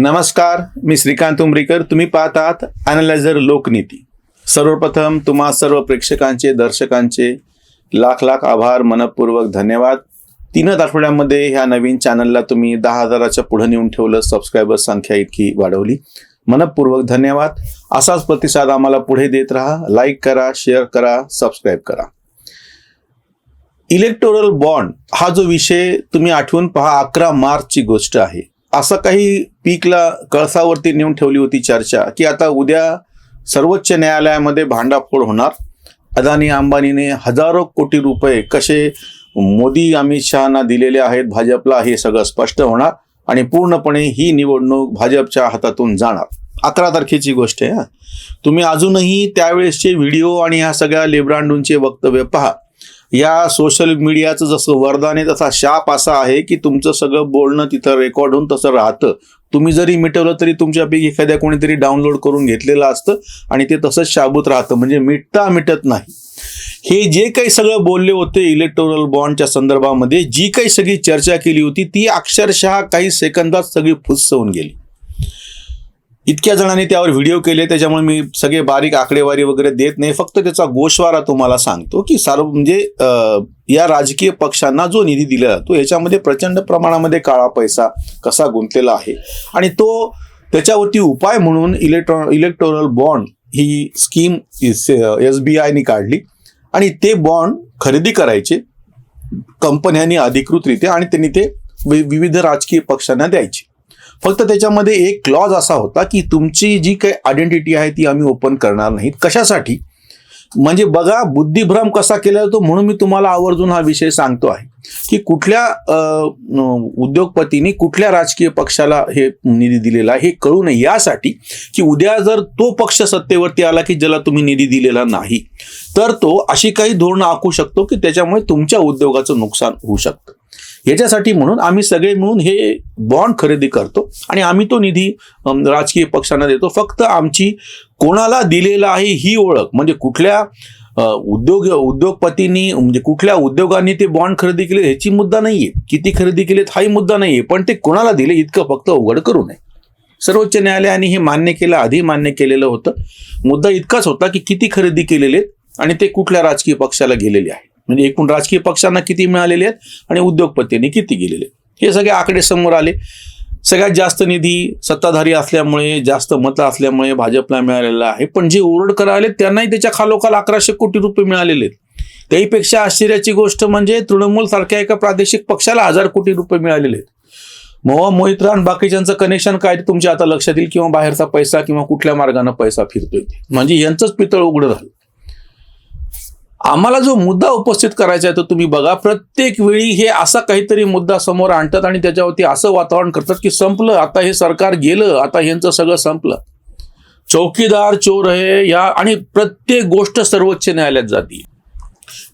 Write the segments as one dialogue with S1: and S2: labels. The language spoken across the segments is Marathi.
S1: नमस्कार मी श्रीकांत उमरीकर. तुम्ही पाहतात अनालायझर लोकनीती. सर्वप्रथम तुम्हा सर्व प्रेक्षकांचे दर्शकांचे लाख लाख आभार मनपूर्वक धन्यवाद. तीनच आठवड्यामध्ये ह्या नवीन चॅनलला तुम्ही दहा हजाराच्या पुढे नेऊन ठेवलं सबस्क्रायबर संख्या इतकी वाढवली. मनपूर्वक धन्यवाद. असाच प्रतिसाद आम्हाला पुढे देत राहा. लाईक करा शेअर करा सबस्क्राईब करा. इलेक्टोरल बॉन्ड हा जो विषय तुम्ही आठवून पहा अकरा मार्चची गोष्ट आहे. असं काही पीकला कळसावरती नेऊन ठेवली होती चर्चा की आता उद्या सर्वोच्च न्यायालयामध्ये भांडाफोड होणार. अदानी अंबानीने हजारो कोटी रुपये कसे मोदी अमित शहाना दिलेले आहेत भाजपला हे सगळं स्पष्ट होणार आणि पूर्णपणे ही निवडणूक भाजपच्या हातातून जाणार. अकरा तारखेची गोष्ट आहे तुम्ही अजूनही त्यावेळेसचे व्हिडिओ आणि ह्या सगळ्या लेब्रांडूंचे वक्तव्य पहा. या सोशल मीडियाचं जसं वरदान आहे तसा शाप असा आहे की तुमचं सगळं बोलणं तिथं रेकॉर्ड होऊन तसं राहतं. तुम्ही जरी मिटवलं तरी तुमच्यापैकी एखाद्या कोणीतरी डाउनलोड करून घेतलेलं असतं आणि ते तसंच शाबूत राहतं. म्हणजे मिटता मिटत नाही. हे जे काही सगळं बोलले होते इलेक्टोरल बॉन्डच्या संदर्भामध्ये जी काही सगळी चर्चा केली होती ती अक्षरशः काही सेकंदात सगळी फुस्स होऊन गेली. इतक्या जणांनी त्यावर व्हिडिओ केले त्याच्यामुळे मी सगळे बारीक आकडेवारी वगैरे देत नाही. फक्त त्याचा गोशवारा तुम्हाला सांगतो की सर्व म्हणजे या राजकीय पक्षांना जो निधी दिला जातो याच्यामध्ये प्रचंड प्रमाणामध्ये काळा पैसा कसा गुंतलेला आहे. आणि तो त्याच्यावरती उपाय म्हणून इलेक्ट्रॉ इलेक्टोरल बॉन्ड ही स्कीम एस बी आयनी काढली. आणि ते बॉन्ड खरेदी करायचे कंपन्यांनी अधिकृतरित्या आणि त्यांनी ते वि- विविध राजकीय पक्षांना द्यायचे. फक्त त्याच्यामध्ये एक क्लॉज असा होता की तुमची जी काही आयडेंटिटी आहे ती आम्ही ओपन करणार नाहीत. कशासाठी? म्हणजे बघा बुद्धिभ्रम कसा केला जातो म्हणून मी तुम्हाला आवर्जून हा विषय सांगतो आहे. की कुठल्या उद्योगपतींनी कुठल्या राजकीय पक्षाला हे निधी दिलेला आहे हे कळू नये. यासाठी की उद्या जर तो पक्ष सत्तेवरती आला की ज्याला तुम्ही निधी दिलेला नाही तर तो अशी काही धोरणं आखू शकतो की त्याच्यामुळे तुमच्या उद्योगाचं नुकसान होऊ शकतं. याच्यासाठी म्हणून आम्ही सगळे मिळून हे बॉन्ड खरेदी करतो आणि आम्ही तो निधी राजकीय पक्षांना देतो. फक्त आमची कोणाला दिलेला आहे ही ओळख म्हणजे कुठल्या उद्योग उद्योगपतींनी म्हणजे कुठल्या उद्योगांनी ते बॉन्ड खरेदी केले ह्याची मुद्दा नाहीये. किती खरेदी केलेत हाही मुद्दा नाहीये पण ते कोणाला दिले इतकं फक्त उघड करू नये. सर्वोच्च न्यायालयाने हे मान्य केलं आधी मान्य केलेलं होतं. मुद्दा इतकाच होता की किती खरेदी केलेले आहेत आणि ते कुठल्या राजकीय पक्षाला गेलेले आहे म्हणजे एकूण राजकीय पक्षांना किती मिळालेले आहेत आणि उद्योगपतींनी किती गेलेले आहेत. हे सगळे आकडे समोर आले. सगळ्यात जास्त निधी सत्ताधारी असल्यामुळे जास्त मतं असल्यामुळे भाजपला मिळालेला आहे. पण जे ओरडकर आले त्यांनाही त्याच्या खालोखाल अकराशे कोटी रुपये मिळालेले आहेत. त्याहीपेक्षा आश्चर्याची गोष्ट म्हणजे तृणमूल सारख्या एका प्रादेशिक पक्षाला हजार कोटी रुपये मिळालेले आहेत. मोहा मोहित रान बाकीच्यांचं कनेक्शन काय ते तुमच्या आता लक्षात येईल. किंवा बाहेरचा पैसा किंवा कुठल्या मार्गाने पैसा फिरतोय म्हणजे यांचंच पितळ उघडं झालं आम्हाला जो मुद्दा उपस्थित करायचा आहे तो तुम्ही बघा. प्रत्येक वेळी हे असा काहीतरी मुद्दा समोर आणतात आणि त्याच्यावरती असं वातावरण करतात की संपलं आता हे सरकार गेलं आता यांचं सगळं संपलं. चौकीदार चोर आहे या आणि प्रत्येक गोष्ट सर्वोच्च न्यायालयात जाते.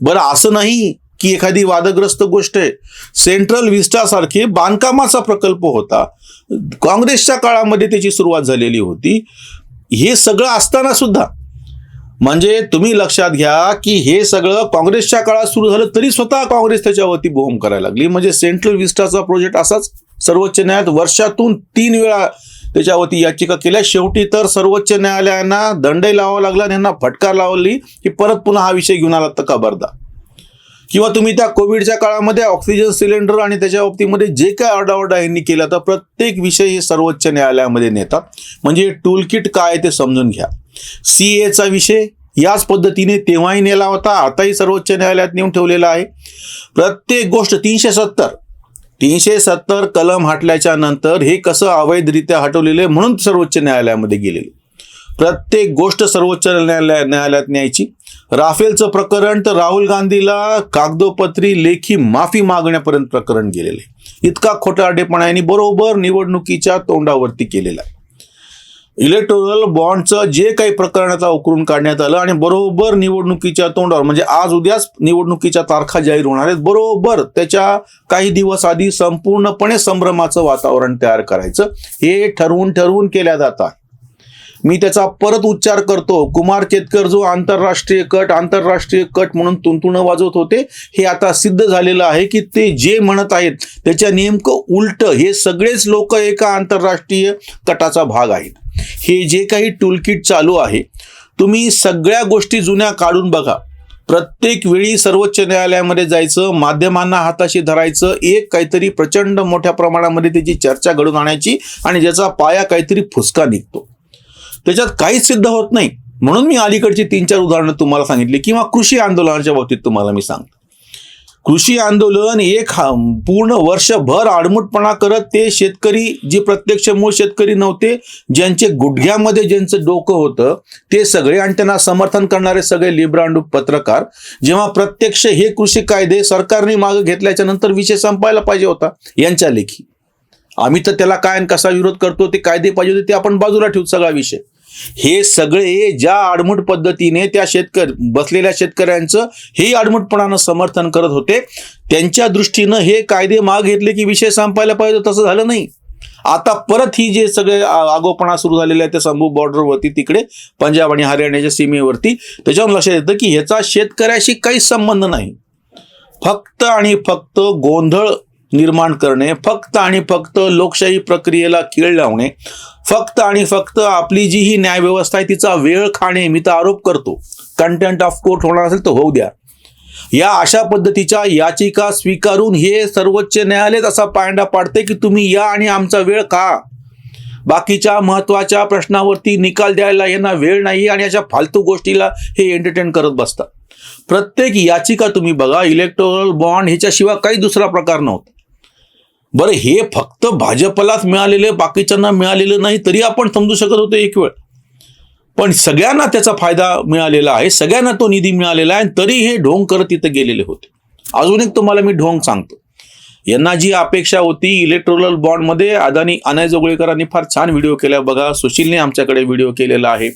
S1: बरं असं नाही की एखादी वादग्रस्त गोष्ट आहे. सेंट्रल विस्टासारखे बांधकामाचा प्रकल्प होता. काँग्रेसच्या काळामध्ये त्याची सुरुवात झालेली होती. हे सगळं असताना सुद्धा म्हणजे तुम्ही लक्षात घ्या की हे सगळं काँग्रेसच्या काळात सुरू झालं तरी स्वतः काँग्रेस त्याच्यावरती बोहम करायला लागली. म्हणजे सेंट्रल विस्टाचा प्रोजेक्ट असाच. सर्वोच्च न्यायालयात वर्षातून तीन वेळा त्याच्यावरती याचिका केल्या. शेवटी तर सर्वोच्च न्यायालयांना दंडही लावावा लागला आणि यांना फटकार लावली की परत पुन्हा हा विषय घेऊन आला तर खबरदार किंवा तुम्ही त्या कोविडच्या काळामध्ये ऑक्सिजन सिलेंडर आणि त्याच्या बाबतीमध्ये जे काय आरडाओरडा यांनी केला तर प्रत्येक विषय हे सर्वोच्च न्यायालयामध्ये नेतात. म्हणजे टूल किट काय ते समजून घ्या. सी एचा विषय याच पद्धतीने तेव्हाही नेला होता आताही सर्वोच्च न्यायालयात नेऊन ठेवलेला आहे. प्रत्येक गोष्ट तीनशे सत्तर. तीनशे सत्तर कलम हटल्याच्या नंतर हे कसं अवैधरित्या हटवलेलं आहे म्हणून सर्वोच्च न्यायालयामध्ये गेलेले प्रत्येक गोष्ट सर्वोच्च न्यायालय न्यायालयात न्यायची. राफेलचं प्रकरण तर राहुल गांधीला कागदोपत्री लेखी माफी मागण्यापर्यंत प्रकरण गेलेले इतका खोटारडेपणा यांनी बरोबर निवडणुकीच्या तोंडावरती केलेला आहे. इलेक्टोरल बॉन्डचं जे काही प्रकरणाचा उकरून काढण्यात आलं आणि बरोबर निवडणुकीच्या तोंडावर म्हणजे आज उद्याच निवडणुकीच्या तारखा जाहीर होणार आहेत बरोबर त्याच्या काही दिवस आधी संपूर्णपणे संभ्रमाचं वातावरण तयार करायचं हे ठरवून ठरवून केल्या जात आहे मी त्याचा परत उच्चार करतो कुमार केतकर जो आंतरराष्ट्रीय कट आंतरराष्ट्रीय कट म्हणून तुंतुणं वाजवत होते हे आता सिद्ध झालेलं आहे की ते जे म्हणत आहेत त्याच्या नेमकं उलट हे सगळेच लोक एका आंतरराष्ट्रीय कटाचा भाग आहेत. हे जे काही टूलकिट चालू आहे तुम्ही सगळ्या गोष्टी जुन्या काढून बघा. प्रत्येक वेळी सर्वोच्च न्यायालयामध्ये जायचं माध्यमांना हाताशी धरायचं एक काहीतरी प्रचंड मोठ्या प्रमाणामध्ये त्याची चर्चा घडून आणायची आणि ज्याचा पाया काहीतरी फुसका निघतो. त्याच्यात काहीच सिद्ध होत नाही. म्हणून मी अलीकडची तीन चार उदाहरणं तुम्हाला सांगितली किंवा कृषी आंदोलनाच्या बाबतीत तुम्हाला मी सांगतो. कृषी आंदोलन एक पूर्ण वर्षभर आडमुटपणा करत ते शेतकरी जे प्रत्यक्ष मूळ शेतकरी नव्हते ज्यांचे गुडघ्यामध्ये ज्यांचं डोकं होतं ते सगळे आणि त्यांना समर्थन करणारे सगळे लिब्रांडू पत्रकार जेव्हा प्रत्यक्ष हे कृषी कायदे सरकारने मागे घेतल्याच्या नंतर विषय संपायला पाहिजे होता यांच्या लेखी. आम्ही तर त्याला काय आणि कसा विरोध करतो ते कायदे पाहिजे होते ते आपण बाजूला ठेवू सगळा विषय. हे सगळे ज्या आडमुट पद्धतीने त्या शेतकरी बसलेल्या शेतकऱ्यांचं हे आडमुटपणानं समर्थन करत होते त्यांच्या दृष्टीनं हे कायदे माग घेतले की विषय संपायला पाहिजे तसं झालं नाही. आता परत ही जे सगळे आगोपणा सुरू झालेले आहे त्या संभू बॉर्डरवरती तिकडे पंजाब आणि हरियाणाच्या सीमेवरती त्याच्यावर लक्षात येतं की ह्याचा शेतकऱ्याशी काही संबंध नाही. फक्त आणि फक्त गोंधळ निर्माण करणे फक्त आणि फक्त लोकशाही प्रक्रियेला कीळ लावणे फक्त आणि फक्त आपली जी ही न्यायव्यवस्था आहे तिचा वेळ खाणे मी तर आरोप करतो. कंटेंट ऑफ कोर्ट होणार असेल तर होऊ द्या. या अशा पद्धतीच्या याचिका स्वीकारून हे सर्वोच्च न्यायालयच असा पायंडा पाडते की तुम्ही या आणि आमचा वेळ का बाकीच्या महत्त्वाच्या प्रश्नावरती निकाल द्यायला यांना वेळ नाही आणि अशा फालतू गोष्टीला हे एंटरटेन करत बसतात. प्रत्येक याचिका तुम्ही बघा इलेक्टोरल बॉन्ड ह्याच्याशिवाय काही दुसरा प्रकार नव्हता. बरं हे फक्त भाजपलाच मिळालेले बाकीच्यांना मिळालेलं नाही तरी आपण समजू शकत होतो एक वेळ. पण सगळ्यांना त्याचा फायदा मिळालेला आहे सगळ्यांना तो निधी मिळालेला आहे आणि तरी हे ढोंग करत तिथं गेलेले होते. अजून एक तुम्हाला मी ढोंग सांगतो. यांना जी अपेक्षा होती इलेक्ट्रोरल बॉन्डमध्ये अदानी अनय जोगळेकरांनी फार छान व्हिडिओ केला. बघा सुशीलने आमच्याकडे व्हिडिओ केलेला आहे.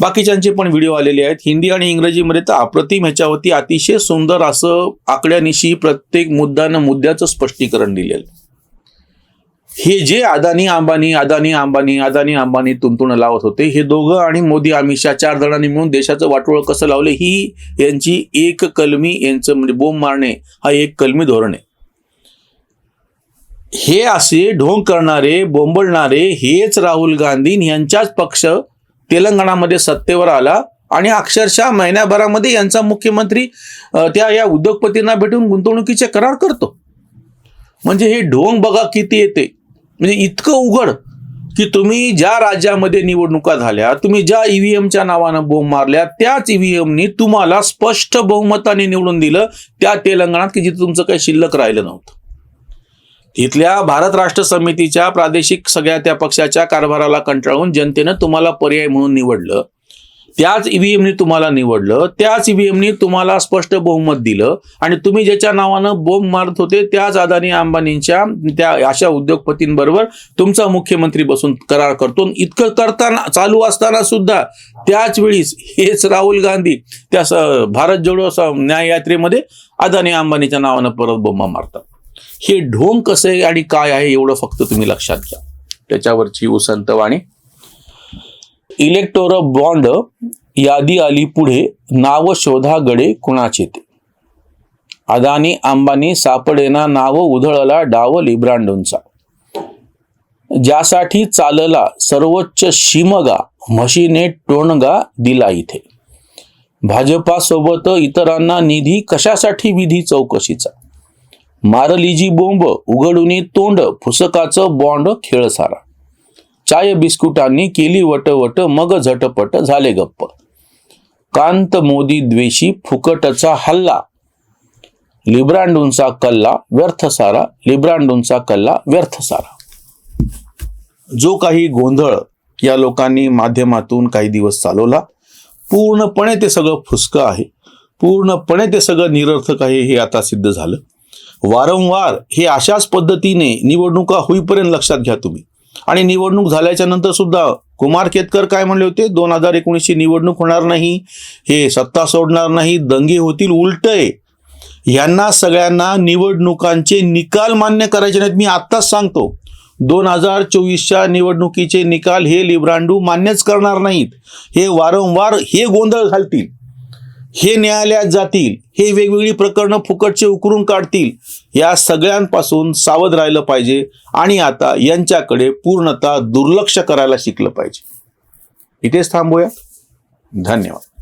S1: बाकीच्यांचे पण व्हिडिओ आलेले आहेत. हिंदी आणि इंग्रजीमध्ये तर अप्रतिम ह्याच्यावरती अतिशय सुंदर असं आकड्यानिशी प्रत्येक मुद्द्यानं मुद्द्याचं स्पष्टीकरण दिलेलं हे जे अदानी अंबानी अदानी अंबानी अदानी अंबानी तुंतुण लावत होते हे दोघं आणि मोदी अमित शहा चार जणांनी मिळून देशाचं वाटोळ कसं लावलं ही यांची एक कलमी यांचं म्हणजे बोंब मारणे हा एक कलमी धोरण आहे. हे असे ढोंग करणारे बोंबळणारे हेच राहुल गांधी यांच्याच पक्ष तेलंगणामध्ये सत्तेवर आला आणि अक्षरशः महिन्याभरामध्ये यांचा मुख्यमंत्री त्या या उद्योगपतींना भेटून गुंतवणुकीचे करार करतो. म्हणजे हे ढोंग बघा किती येते. म्हणजे इतकं उघड की तुम्ही ज्या राज्यामध्ये निवडणुका झाल्या तुम्ही ज्या ईव्हीएमच्या नावानं बोंब मारल्या त्याच ईव्हीएमनी तुम्हाला स्पष्ट बहुमताने निवडून दिलं त्या तेलंगणात की जिथे तुमचं काही शिल्लक राहिलं नव्हतं. तिथल्या भारत राष्ट्र समितीच्या प्रादेशिक सगळ्या त्या पक्षाच्या कारभाराला कंटाळून जनतेनं तुम्हाला पर्याय म्हणून निवडलं. त्याच ईव्हीएमनी तुम्हाला निवडलं त्याच ईव्हीएमनी तुम्हाला स्पष्ट बहुमत दिलं आणि तुम्ही ज्याच्या नावानं बोंब मारत होते त्याच अदानी अंबानींच्या त्या अशा उद्योगपतींबरोबर तुमचा मुख्यमंत्री बसून करार करतो. इतकं करताना चालू असताना सुद्धा त्याच वेळीस हेच राहुल गांधी त्या भारत जोडो स- न्याय यात्रेमध्ये अदानी अंबानीच्या नावानं परत बोंबा मारतात. हे ढोंग कसं आहे आणि काय आहे एवढं फक्त तुम्ही लक्षात घ्या. त्याच्यावरची उसंतवाणी इलेक्टोर बॉन्ड यादी आली पुढे नाव शोधा गडे कुणाचे ते? अदानी अंबानी सापडेना नाव उधळला डाव लिब्रांडोंचा. ज्यासाठी चालला सर्वोच्च शिमगा म्हशीने टोणगा दिला इथे. भाजपासोबत इतरांना निधी कशासाठी विधी चौकशीचा? मारलीजी बोंब उघडूनी तोंड फुसकाचं बॉन्ड खेळ सारा चाय बिस्कुटांनी केली वटवट मग झटपट झाले गप्प. कांत मोदी द्वेषी फुकटचा हल्ला. लिब्रांडूंचा कल्ला व्यर्थ सारा लिब्रांडूंचा कल्ला व्यर्थ सारा. जो काही गोंधळ या लोकांनी माध्यमातून काही दिवस चालवला पूर्णपणे ते सगळं फुसकं आहे. पूर्णपणे ते सगळं निरर्थक आहे हे आता सिद्ध झालं. वारंवार हे अशाच पद्धतीने निवडणुका होईपर्यंत लक्षात घ्या तुम्ही. आणि निवडणूक झाल्याच्यानंतर सुद्धा कुमार केतकर काय म्हणले होते? दोन हजार एकोणीसची निवडणूक होणार नाही हे सत्ता सोडणार नाही दंगे होतील उलट आहे यांना सगळ्यांना निवडणुकांचे निकाल मान्य करायचे नाहीत. मी आत्ताच सांगतो दोन हजार चोवीसच्या निवडणुकीचे निकाल हे लिब्रांडू मान्यच करणार नाहीत. हे वारंवार हे गोंधळ घालतील. हे न्यायालयात जातील हे वेगवेगळी प्रकरणं फुकटचे उकरून काढतील या सगळ्यांपासून सावध राहिलं पाहिजे आणि आता यांच्याकडे पूर्णतः दुर्लक्ष करायला शिकलं पाहिजे. इथेच थांबूया. धन्यवाद.